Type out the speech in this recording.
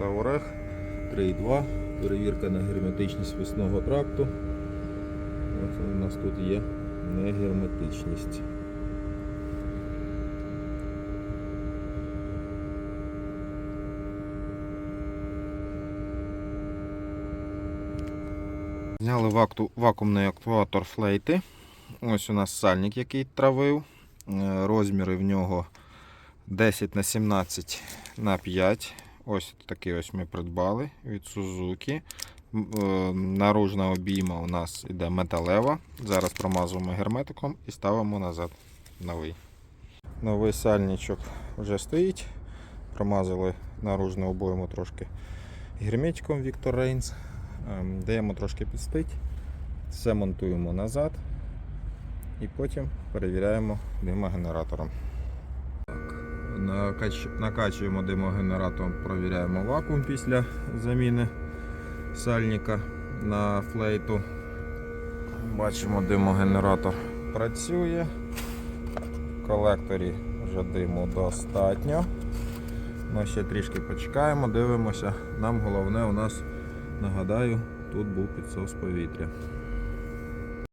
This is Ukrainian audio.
2. Перевірка на герметичність вісного тракту. От у нас тут є негерметичність. Зняли вакту- вакуумний актуатор флейти. Ось у нас сальник, який травив. Е, Розміри в нього 10 на 17 на 5. Ось такий ось ми придбали від Suzuki. Е, Наружна обійма у нас іде металева. Зараз промазуємо герметиком і ставимо назад новий. Новий сальничок вже стоїть. Промазали наружну обойму трошки герметиком Victor Reigns. Ем, Даємо трошки підстить. Все монтуємо назад і потім перевіряємо димогенератором. Так, Накачуємо димогенератором, провіряємо вакуум після заміни сальника на флейту. Бачимо, димогенератор працює. В колекторі вже диму достатньо. Ми ще трішки почекаємо, дивимося. Нам головне у нас, нагадаю, тут був підсос повітря.